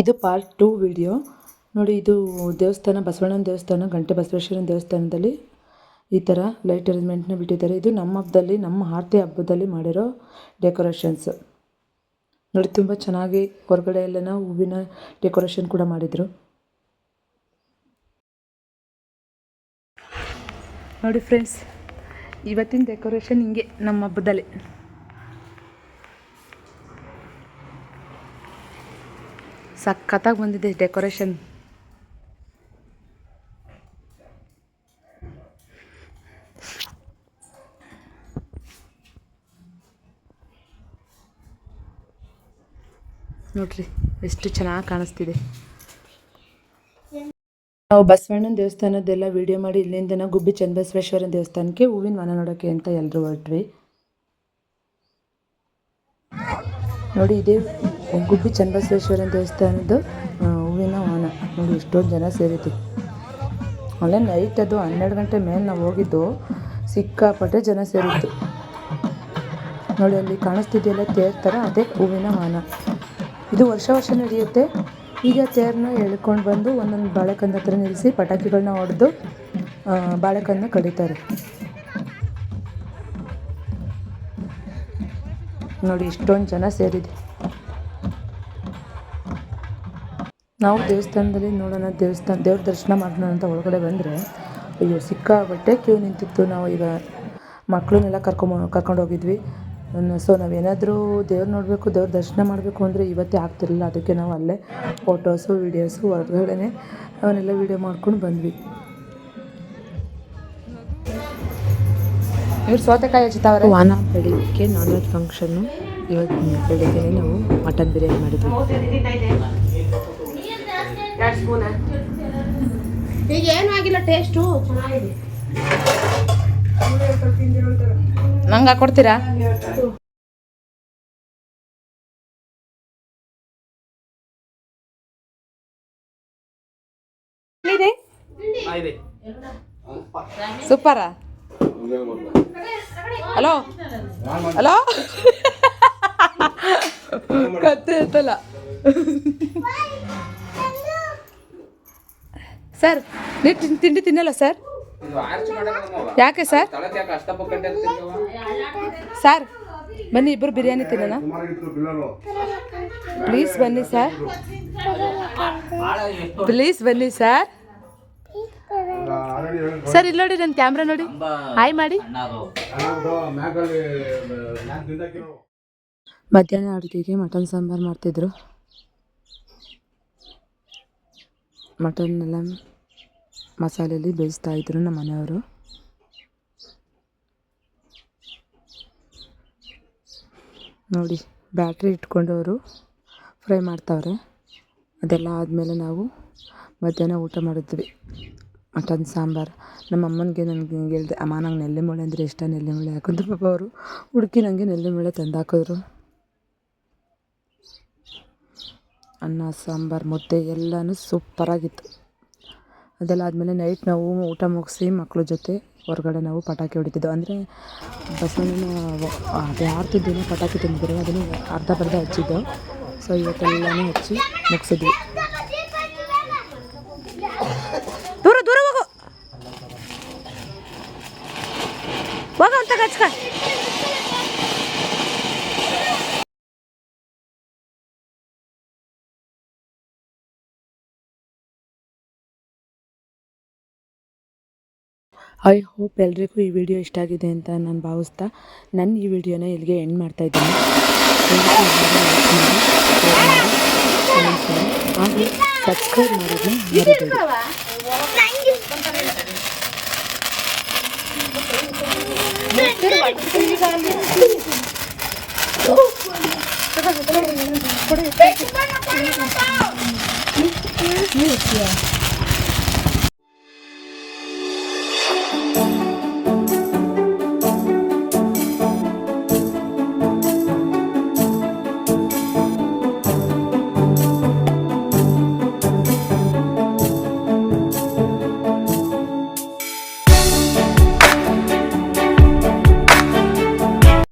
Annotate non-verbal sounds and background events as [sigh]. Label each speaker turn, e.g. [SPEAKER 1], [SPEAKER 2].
[SPEAKER 1] ಇದು part two video ನೋಡಿ, ಇದು ದೇವಸ್ಥಾನ, ಬಸವಣ್ಣನ ದೇವಸ್ಥಾನ, ಗಂಟೆ ಬಸವೇಶ್ವರನ ದೇವಸ್ಥಾನದಲ್ಲಿ ಈ ಥರ ಲೈಟ್ ಅರೇಂಜ್ಮೆಂಟ್ನ ಬಿಟ್ಟಿದ್ದಾರೆ. ಇದು ನಮ್ಮ ಹಬ್ಬದಲ್ಲಿ, ನಮ್ಮ ಆರತಿ ಹಬ್ಬದಲ್ಲಿ ಮಾಡಿರೋ ಡೆಕೋರೇಷನ್ಸ್ ನೋಡಿ, ತುಂಬ ಚೆನ್ನಾಗಿ ಹೊರಗಡೆ ಎಲ್ಲನ ಹೂವಿನ ಡೆಕೋರೇಷನ್ ಕೂಡ ಮಾಡಿದರು. ನೋಡಿ ಫ್ರೆಂಡ್ಸ್ ಇವತ್ತಿನ ಡೆಕೋರೇಷನ್ ಹಿಂಗೆ ನಮ್ಮ ಹಬ್ಬದಲ್ಲಿ. ಸಖತ್ತಾಗಿ ಬಂದಿದೆ ಡೆಕೋರೇಷನ್ ನೋಡ್ರಿ, ಎಷ್ಟು ಚೆನ್ನಾಗಿ ಕಾಣಿಸ್ತಿದೆ. ನಾವು ಬಸವಣ್ಣನ ದೇವಸ್ಥಾನದ್ದೆಲ್ಲ ವಿಡಿಯೋ ಮಾಡಿ ಇಲ್ಲಿಂದ ಗುಬ್ಬಿ ಚನ್ನಬಸವೇಶ್ವರನ ದೇವಸ್ಥಾನಕ್ಕೆ ಹೂವಿನ ವನ ನೋಡೋಕ್ಕೆ ಅಂತ ಎಲ್ಲರೂ ಹೊರಟ್ರಿ ನೋಡಿ ಇದೇ ಗುಬ್ಬಿ ಚನ್ನಬಸವೇಶ್ವರನ ದೇವಸ್ಥಾನದ ಹೂವಿನ ವಾಹನ. ನೋಡಿ, ಎಷ್ಟೊಂದು ಜನ ಸೇರಿತ್ತು ಅಲ್ಲೇ ನೈಟ್ ಅದು. ಹನ್ನೆರಡು ಗಂಟೆ ಮೇಲೆ ನಾವು ಹೋಗಿದ್ದು, ಸಿಕ್ಕಾಪಟ್ಟೆ ಜನ ಸೇರಿತ್ತು ನೋಡಿ, ಅಲ್ಲಿ ಕಾಣಿಸ್ತಿದೆಯಲ್ಲ ತೇರ್ ಥರ ಅದೇ ಹೂವಿನ ವಾಹನ. ಇದು ವರ್ಷ ವರ್ಷ ನಡೆಯುತ್ತೆ. ಈಗ ತೇರನ್ನ ಎಳ್ಕೊಂಡು ಬಂದು ಒಂದೊಂದು ಬಾಳೆಕಂದ ಹತ್ರ ನಿಲ್ಲಿಸಿ ಪಟಾಕಿಗಳನ್ನ ಹೊಡೆದು ಬಾಳೆಕಂದ ಕಡಿತಾರೆ. ನೋಡಿ ಇಷ್ಟೊಂದು ಜನ ಸೇರಿದೆ ನಾವು ದೇವಸ್ಥಾನದಲ್ಲಿ ನೋಡೋಣ, ದೇವಸ್ಥಾನ, ದೇವ್ರ ದರ್ಶನ ಮಾಡೋಣ ಅಂತ ಒಳಗಡೆ ಬಂದರೆ, ಅಯ್ಯೋ ಸಿಕ್ಕಾಬಟ್ಟೆ ಕ್ಯೂ ನಿಂತಿತ್ತು. ನಾವು ಈಗ ಮಕ್ಕಳನ್ನೆಲ್ಲ ಕರ್ಕೊಂಬ ಕರ್ಕೊಂಡು ಹೋಗಿದ್ವಿ. ಸೊ ನಾವೇನಾದರೂ ದೇವ್ರು ನೋಡಬೇಕು, ದೇವ್ರ ದರ್ಶನ ಮಾಡಬೇಕು ಅಂದರೆ ಇವತ್ತೇ ಆಗ್ತಿರಲಿಲ್ಲ. ಅದಕ್ಕೆ ನಾವು ಅಲ್ಲೇ ಫೋಟೋಸು ವೀಡಿಯೋಸು ಹೊರಗಡೆನೆ ಅವನ್ನೆಲ್ಲ ವೀಡಿಯೋ ಮಾಡ್ಕೊಂಡು ಬಂದ್ವಿ. ಇವ್ರು ಸೌತೆಕಾಯಿ ಹಚ್ತಾವ್ರೆ ವಾನ ಬೆಳಿಗ್ಗೆ ನಾನ್ ವೆಜ್ ಫಂಕ್ಷನ್ನು ಇವತ್ತು ಬೆಳಿಗ್ಗೆ ನಾವು ಮಟನ್ ಬಿರಿಯಾನಿ ಮಾಡಿದ್ವಿ.
[SPEAKER 2] ಎರಡು ಸ್ಪೂನ ಈಗ ಏನೂ ಆಗಿಲ್ಲ ಟೇಸ್ಟು ಚೆನ್ನಾಗಿದೆ.
[SPEAKER 1] ನಂಗೆ ಹಾಕೊಡ್ತೀರಾ? ಸೂಪರಾ. ಹಲೋ? ಹಲೋ? [laughs] ಕತ್ತೆ ಇತ್ತಲ್ಲ ಸರ್, ನೀವು ತಿಂಡಿ ತಿನ್ನಲ್ಲ ಸರ್? ಯಾಕೆ ಸರ್? ಸರ್, ಬನ್ನಿ ಇಬ್ಬರು ಬಿರಿಯಾನಿ ತಿನ್ನೋಣ. ಪ್ಲೀಸ್ ಬನ್ನಿ ಸರ್. ಪ್ಲೀಸ್ ಬನ್ನಿ ಸರ್. ಸರ್, ಇಲ್ಲಿ ನೋಡಿ ನನ್ನ ಕ್ಯಾಮ್ರಾ ನೋಡಿ. ಹಾಯ್ ಮಾಡಿ. ಮಧ್ಯಾಹ್ನ ಅಡುಗೆಗೆ ಮಟನ್ ಸಾಂಬಾರು ಮಾಡ್ತಿದ್ರು. ಮಟನ್ ಎಲ್ಲ ಮಸಾಲೆಯಲ್ಲಿ ಬೇಯಿಸ್ತಾ ಇದ್ರು ನಮ್ಮ ಮನೆಯವರು. ನೋಡಿ, ಬ್ಯಾಟ್ರಿ ಇಟ್ಕೊಂಡು ಅವರು ಫ್ರೈ ಮಾಡ್ತಾವ್ರೆ. ಅದೆಲ್ಲ ಆದಮೇಲೆ ನಾವು ಮಧ್ಯಾಹ್ನ ಊಟ ಮಾಡಿದ್ವಿ. ಮಟನ್, ಸಾಂಬಾರು. ನಮ್ಮ ಅಮ್ಮನಿಗೆ ನನಗೆ ಹೇಳಿದೆ, ಅಮ್ಮ, ನಂಗೆ ನೆಲ್ಲಿ ಮೂಳೆ ಅಂದರೆ ಇಷ್ಟ ನೆಲ್ಲಿ ಮೂಳೆ ಹಾಕಿದ್ರು ಪಾಪ ಅವರು ಹುಡುಕಿ ನನಗೆ ನೆಲ್ಲಿ ಮೂಳೆ ತಂದು ಹಾಕಿದ್ರು ಅನ್ನ, ಸಾಂಬಾರು, ಮುದ್ದೆ ಎಲ್ಲನೂ ಸೂಪರಾಗಿತ್ತು. ಅದೆಲ್ಲ ಆದಮೇಲೆ ನೈಟ್ ನಾವು ಊಟ ಮುಗಿಸಿ ಮಕ್ಕಳ ಜೊತೆ ಹೊರಗಡೆ ನಾವು ಪಟಾಕಿ ಹೊಡಿತಿದ್ದೆವು ಅಂದರೆ ಬಸವಣ್ಣನ ಅದು ಆರತಿ ದಿನ ಪಟಾಕಿ ತಂದಿದ್ರು ಅದನ್ನು ಅರ್ಧ ಬರ್ಧ ಹಚ್ಚಿದ್ದೆವು ಸೊ ಇವತ್ತೆಲ್ಲನೂ ಹಚ್ಚಿ ಮುಗಿಸಿದ್ವಿ. ದೂರ ದೂರ ಹೋಗು. ಹೋಗ ಅಂತ ಹಚ್ಕ ಐ ಹೋಪ್ ಎಲ್ರಿಗೂ ಈ ವಿಡಿಯೋ ಇಷ್ಟ ಆಗಿದೆ ಅಂತ ನಾನು ಭಾವಿಸ್ತಾ. ನನ್ನ ಈ ವಿಡಿಯೋನ ಇಲ್ಲಿಗೆ ಎಂಡ್ ಮಾಡ್ತಾ ಇದ್ದೀನಿ. ಸಬ್ಸ್ಕ್ರೈಬ್ ಮಾಡೋದನ್ನ